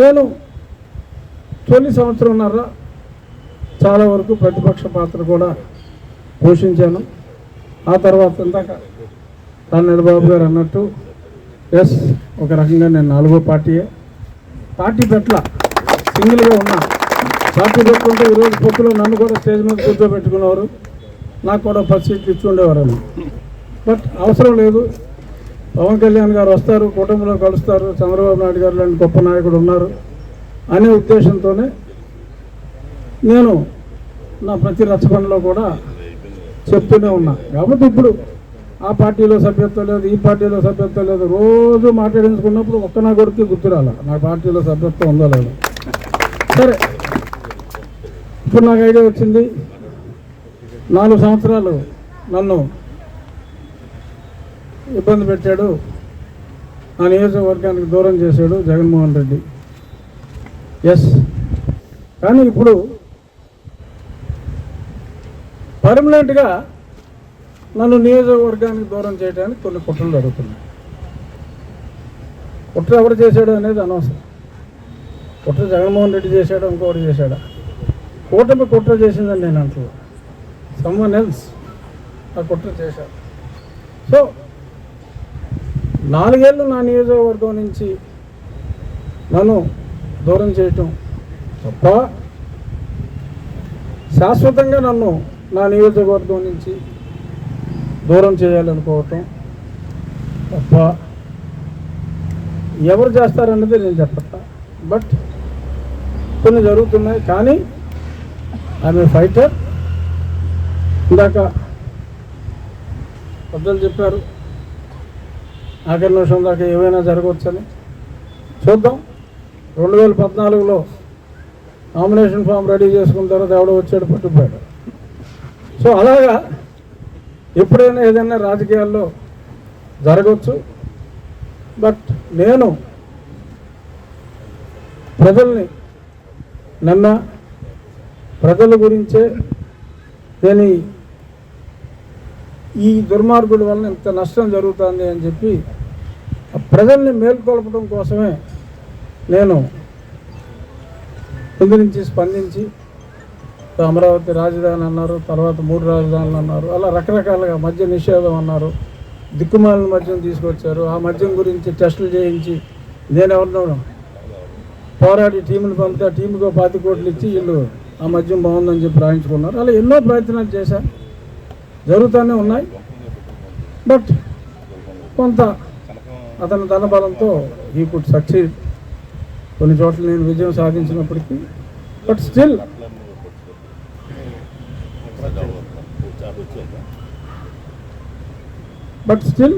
నేను తొలి సంవత్సరంన్నర చాలా వరకు ప్రతిపక్ష పాత్ర కూడా పోషించాను. ఆ తర్వాత ఇందాక రాన్నెల బాబు గారు అన్నట్టు ఎస్ ఒక రకంగా నేను నాలుగో పార్టీయే. పార్టీ పట్ల సింగిల్గా ఉన్నా పార్టీ పెట్టుకుంటే ఈరోజు పొత్తులో నన్ను కూడా స్టేజ్ మీద కూర్చోబెట్టుకునేవారు. నాకు కూడా పది సీట్లు ఇచ్చి ఉండేవారు బట్ అవసరం లేదు. పవన్ కళ్యాణ్ గారు వస్తారు కుటుంబంలో కలుస్తారు చంద్రబాబు నాయుడు గారు లాంటి గొప్ప నాయకుడు ఉన్నారు అనే ఉద్దేశంతోనే నేను నా ప్రతి రచ్చబండలో కూడా చెప్తూనే ఉన్నా. కాబట్టి ఇప్పుడు ఆ పార్టీలో సభ్యత్వం లేదు ఈ పార్టీలో సభ్యత్వం లేదు. రోజు మాట్లాడించుకున్నప్పుడు ఒక్క నా కొడుకు గుర్తురాల నా పార్టీలో సభ్యత్వం ఉందో లేదు? సరే. ఇప్పుడు నాకు ఐడియా వచ్చింది. నాలుగు సంవత్సరాలు నన్ను ఇబ్బంది పెట్టాడు. నా నియోజకవర్గానికి దూరం చేశాడు జగన్మోహన్ రెడ్డి. ఎస్ కానీ ఇప్పుడు పర్మనెంట్గా నన్ను నియోజకవర్గానికి దూరం చేయడానికి కొన్ని కుట్రలు జరుగుతున్నాయి. కుట్ర ఎవరు చేశాడు అనేది అనవసరం. కుట్ర జగన్మోహన్ రెడ్డి చేశాడు ఇంకొకటి చేశాడా? కూటమి కుట్ర చేసిందని నేను అంటున్నా. సమ్మన్ ఎల్స్ ఆ కుట్ర చేశాడు. సో నాలుగేళ్ళు నా నియోజకవర్గం నుంచి నన్ను దూరం చేయటం తప్ప శాశ్వతంగా నన్ను నా నియోజకవర్గం నుంచి దూరం చేయాలనుకోవటం తప్ప ఎవరు చేస్తారన్నది నేను చెప్పట బట్ కొన్ని జరుగుతున్నాయి కానీ ఆమె ఫైటర్. ఇందాక పెద్దలు చెప్పారు ఆఖరి నిమిషం దాకా ఏమైనా జరగవచ్చని? చూద్దాం. రెండు వేల పద్నాలుగులో నామినేషన్ ఫామ్ రెడీ చేసుకున్న తర్వాత ఎవడో వచ్చాడు పట్టుకుపోయాడు సో అలాగా ఎప్పుడైనా ఏదైనా రాజకీయాల్లో జరగవచ్చు. బట్ నేను ప్రజల్ని నిన్న ప్రజల గురించే నేను ఈ దుర్మార్గుల వలన ఇంత నష్టం జరుగుతుంది అని చెప్పి ప్రజల్ని మేల్కొల్పడం కోసమే నేను ముందు నుంచి స్పందించి అమరావతి రాజధాని అన్నారు తర్వాత మూడు రాజధానులు అన్నారు అలా రకరకాలుగా మద్య నిషేధం అన్నారు దిక్కుమాలిన మద్యం తీసుకొచ్చారు. ఆ మద్యం గురించి టెస్టులు చేయించి నేను ఎవరినో పోరాడి టీములు పంపితే ఆ టీముకు పాతి కోట్లు ఇచ్చి వీళ్ళు ఆ మద్యం బాగుందని చెప్పి రాయించుకున్నారు. అలా ఎన్నో ప్రయత్నాలు చేశాను జరుగుతూనే ఉన్నాయి. బట్ కొంత అతని ధనబలంతో ఈ కుడ్ సక్సీడ్. కొన్ని చోట్ల నేను విజయం సాధించినప్పటికీ బట్ స్టిల్ బట్ స్టిల్